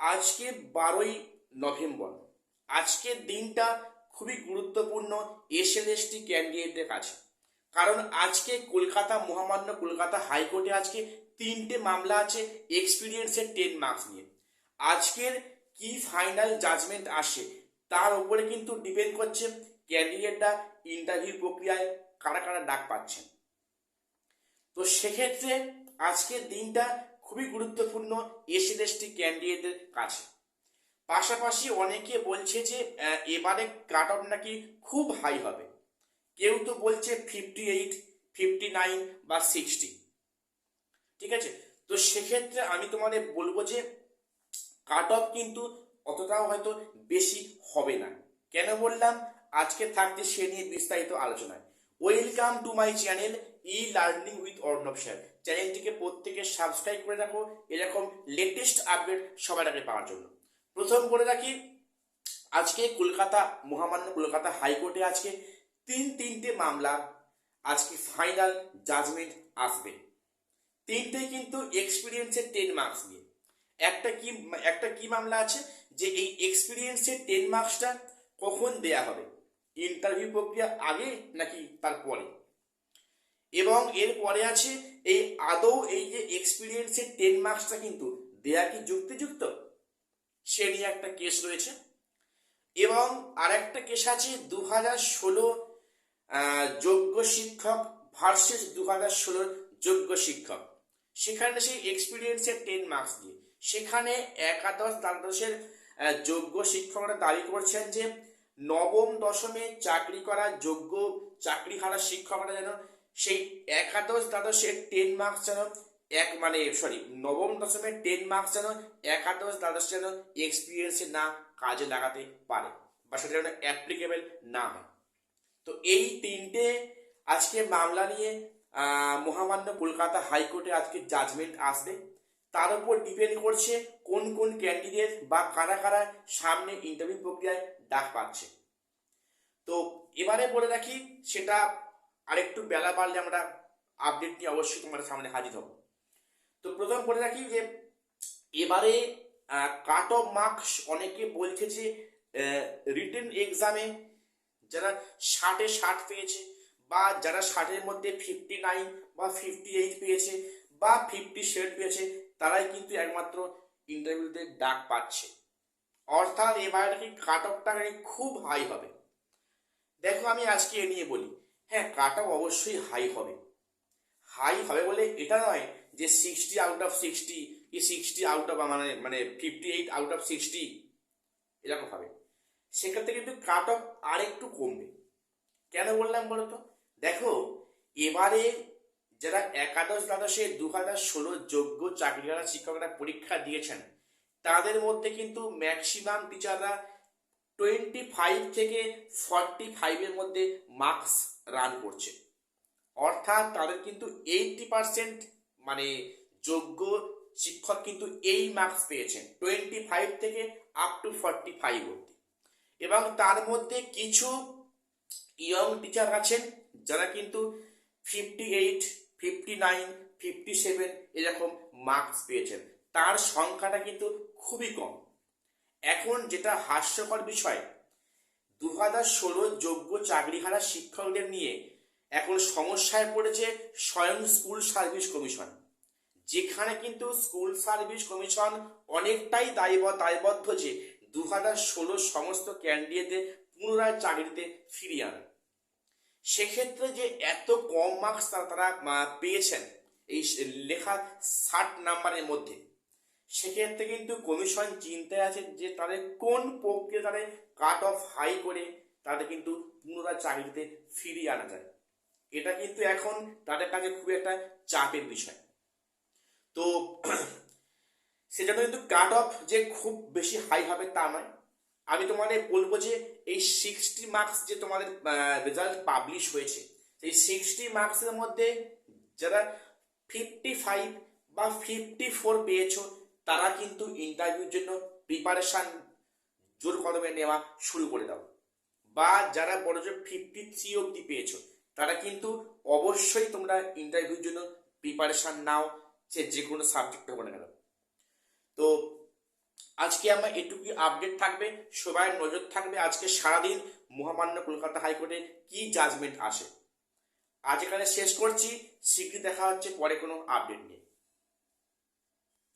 আজকে বারোই নভেম্বর। আজকের দিনটা খুবই গুরুত্বপূর্ণ এসএলএসটি ক্যান্ডিডেটের কাছে। কারণ আজকে কলকাতা মহামান্য কলকাতা হাইকোর্টে আজকে তিনটে মামলা আছে এক্সপিরিয়েন্সের টেন মার্কস নিয়ে। আজকের কি ফাইনাল জাজমেন্ট আসে তার উপরে কিন্তু ডিপেন্ড করছে ক্যান্ডিডেটরা ইন্টারভিউ প্রক্রিয়ায় কারা কারা ডাক পাচ্ছেন। তো সেক্ষেত্রে আজকের দিনটা খুবই গুরুত্বপূর্ণ এসএলএসটি ক্যান্ডিডেটদের কাছে। পাশাপাশি অনেকে বলছে যে এবারে কাট অফ নাকি খুব হাই হবে। কেউ তো বলছে ফিফটি এইট ফিফটি নাইন বা সিক্সটি ঠিক আছে? তো সেক্ষেত্রে আমি তোমাদের বলব যে, কাট অফ কিন্তু অতটাও হয়তো বেশি হবে না। কেন বললাম? আজকে থাকছে সে নিয়ে বিস্তারিত আলোচনায়। Welcome to my channel e learning with Arnab sir চ্যানেলটিকে প্রত্যেকে সাবস্ক্রাইব করে রাখো, এরকম লেটেস্ট আপডেট সবার আগে পাওয়ার জন্য। প্রথম করে রাখি, আজকে কলকাতা, মহামান্য কলকাতা হাইকোর্টে আজকে তিন তিনটে মামলা, আজকে ফাইনাল জাজমেন্ট আসবে। তিনটেই কিন্তু এক্সপিরিয়েন্সের টেন মার্কস নিয়ে। একটা কি একটা কি মামলা আছে যে এই এক্সপিরিয়েন্সের টেন মার্কসটা কখন দেয়া হবে? ইন্টারভিউ প্রক্রিয়া আগে নাকি তারপরে? এবং এর পরে আছে এই আদৌ এই যে এক্সপিরিয়েন্সের টেন মার্কসটা কিন্তু দেয়া কি যুক্তিযুক্ত? সে নিয়ে একটা কেস রয়েছে। এবং আরেকটা কেস আছে দু হাজার ষোলো যোগ্য শিক্ষক ভার্সেস দু হাজার ষোলোর যোগ্য শিক্ষক। সেখানে সেই এক্সপিরিয়েন্সের টেন মার্কস দিয়ে। সেখানে একাদশ দ্বাদশের যোগ্য শিক্ষকরা দাবি করছেন যে নবম দশমে চাকরি করা যোগ্য চাকরি হারা শিক্ষকরা যেন সেই একাদশ দ্বাদশের টেন মার্কস যেন এক মানে সরি নবম দশমের টেন মার্কস যেন একাদশ দ্বাদশ যেন এক্সপিরিয়েন্সে না কাজে লাগাতে পারে বা সেটা যেন অ্যাপ্লিকেবল না হয়। তো এই তিনটে আজকে মামলা নিয়ে মহামান্য কলকাতা হাইকোর্টে আজকে জাজমেন্ট আসবে। তার উপর ডিপেন্ড করছে কোন কোন ক্যান্ডিডেট বা কারা কারা সামনে ইন্টারভিউ প্রক্রিয়ায় ডাক পাচ্ছে। তো এবারে বলে রাখি, সেটা আরেকটু বেলা বাড়লে আমরা আপডেট নিয়ে অবশ্যই তোমাদের সামনে হাজির হব। তো প্রথম বলে রাখি যে, এবারে কাট অফ মার্কস অনেকে বলছে যে রিটেন এক্সামে যারা ষাটে ষাট পেয়েছে বা যারা ষাটের মধ্যে ফিফটি নাইন বা ফিফটি এইট পেয়েছে বা ফিফটি সেভেন পেয়েছে, তারাই কিন্তু একমাত্র ইন্টারভিউতে ডাক পাচ্ছে। অর্থাৎ এবার নাকি কাট অফটা খুব হাই হবে। দেখো আমি আজকে এ নিয়ে বলি। হ্যাঁ কাট অবশ্যই হাই হবে। হাই হবে বলে এটা নয় যে সিক্সটি আউট অফ সিক্সটি কি সিক্সটি আউট অফ মানে মানে fifty eight out of sixty এরকম হবে। সেক্ষেত্রে কিন্তু কাট অফ আর একটু কমবে। কেন বললাম বলতো? দেখো, এবারে যারা একাদশ, দ্বাদশে দু হাজার ষোলো যোগ্য চাকরিহারা শিক্ষকরা পরীক্ষা দিয়েছেন, তাদের মধ্যে কিন্তু ম্যাক্সিমাম টিচাররা টোয়েন্টি ফাইভ থেকে ফর্টি ফাইভের মধ্যে মার্কস রান করছে। অর্থাৎ তাদের কিন্তু এইটটি পার্সেন্ট মানে যোগ্য শিক্ষক কিন্তু এই মার্কস পেয়েছেন টোয়েন্টি ফাইভ থেকে আপ টু ফর্টি ফাইভ অব্দি এবং তার মধ্যে কিছু ইয়ং টিচার আছেন, যারা কিন্তু fifty eight fifty nine fifty seven এরকম মার্কস পেয়েছেন। তার সংখ্যাটা কিন্তু খুবই কম। এখন যেটা হাস্যকর বিষয় দু হাজার ষোলো যোগ্য চাকরিহারা শিক্ষকদের নিয়ে এখন সমস্যায় পড়েছে স্বয়ং স্কুল সার্ভিস কমিশন। যেখানে কিন্তু স্কুল সার্ভিস কমিশন অনেকটাই দায়বদ্ধ দায়বদ্ধ যে দু হাজার ষোলো সমস্ত ক্যান্ডিডেটদের পুনরায় চাকরিতে ফিরিয়ে আনে। সেক্ষেত্রে যে এত কম মার্কস তারা তারা পেয়েছেন এই লেখা ষাট নাম্বারের মধ্যে। সেক্ষেত্রে কিন্তু কমিশন চিন্তায় আছে যে তাদের কোন প্রক্রিয়া তাদের কাট অফ হাই করে তাদের কিন্তু পুনরায় চাকরিতে ফিরিয়ে আনা যায়। এটা কিন্তু এখন তাদের কাছে খুব একটা চাপের বিষয়। তো সেজন্য কিন্তু কাট অফ যে খুব বেশি হাই হবে তা নয়। আমি তোমাদের বলব যে এই সিক্সটি মার্কস যে তোমাদের রেজাল্ট পাবলিশ হয়েছে, সেই সিক্সটি মার্কসের মধ্যে যারা ফিফটি ফাইভ বা ফিফটি ফোর পেয়েছ তারা কিন্তু ইন্টারভিউর জন্য প্রিপারেশান জোর কদমে নেওয়া শুরু করে দাও। বা যারা বড় জোর ফিফটি থ্রি অব্দি পেয়েছ, তারা কিন্তু অবশ্যই তোমরা ইন্টারভিউর জন্য প্রিপারেশান নাও, সে যে কোনো সাবজেক্ট হবে না কেন তো আজকে আমার এটুকুই আপডেট থাকবে সবাই নজর থাকবে আজকে সারাদিন মহামান্য কলকাতা হাইকোর্টে কি জাজমেন্ট আসে। আজ এখানে শেষ করছি, শীঘ্রই দেখা হচ্ছে, পরে কোনো আপডেট নিয়ে।